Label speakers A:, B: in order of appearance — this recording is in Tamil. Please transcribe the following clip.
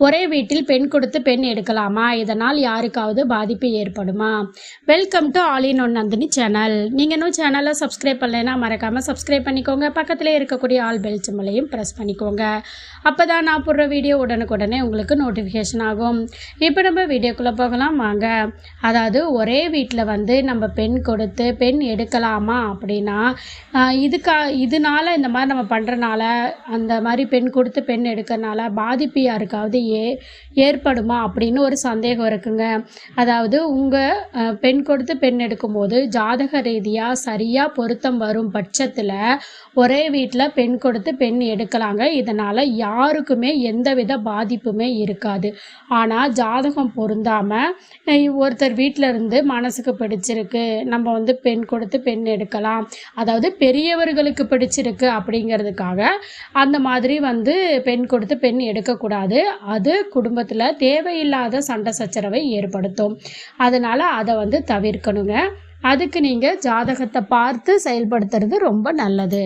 A: ஒரே வீட்டில் பெண் கொடுத்து பெண் எடுக்கலாமா? இதனால் யாருக்காவது பாதிப்பு ஏற்படுமா? Welcome to all in one Nandini channel நீங்கள் இன்னும் சேனலை சப்ஸ்கிரைப் பண்ணலைன்னா மறக்காமல் சப்ஸ்கிரைப் பண்ணிக்கோங்க. பக்கத்தில் இருக்கக்கூடிய ஆல் பெல் சிம்மலையும் ப்ரெஸ் பண்ணிக்கோங்க. அப்போ தான் நான் போடுற வீடியோ உடனுக்குடனே உங்களுக்கு நோட்டிஃபிகேஷன் ஆகும். இப்போ நம்ம வீடியோக்குள்ளே போகலாம். வாங்க. அதாவது ஒரே வீட்டில் வந்து நம்ம பெண் கொடுத்து பெண் எடுக்கலாமா அப்படின்னா இதுக்கா இதனால இந்த மாதிரி நம்ம பண்ணுறனால அந்த மாதிரி பெண் கொடுத்து பெண் எடுக்கிறனால பாதிப்பு யாருக்காவது ஏ ஏற்படுமா அப்படின்னு ஒரு சந்தேகம் இருக்குங்க. அதாவது உங்கள் பெண் கொடுத்து பெண் எடுக்கும்போது ஜாதக ரீதியாக சரியாக பொருத்தம் வரும் பட்சத்தில் ஒரே வீட்டில் பெண் கொடுத்து பெண் எடுக்கலாங்க. இதனால் யாருக்குமே எந்தவித பாதிப்புமே இருக்காது. ஆனால் ஜாதகம் பொருந்தாமல் ஒருத்தர் வீட்டில் இருந்து மனசுக்கு பிடிச்சிருக்கு. நம்ம வந்து பெண் கொடுத்து பெண் எடுக்கலாம். அதாவது பெரியவர்களுக்கு பிடிச்சிருக்கு அப்படிங்கிறதுக்காக அந்த மாதிரி வந்து பெண் கொடுத்து பெண் எடுக்கக்கூடாது. அது குடும்பத்தில் தேவையில்லாத சண்டை சச்சரவை ஏற்படுத்தும். அதனால் அதை வந்து தவிர்க்கணுங்க. அதுக்கு நீங்கள் ஜாதகத்தை பார்த்து செயல்படுத்துறது ரொம்ப நல்லது.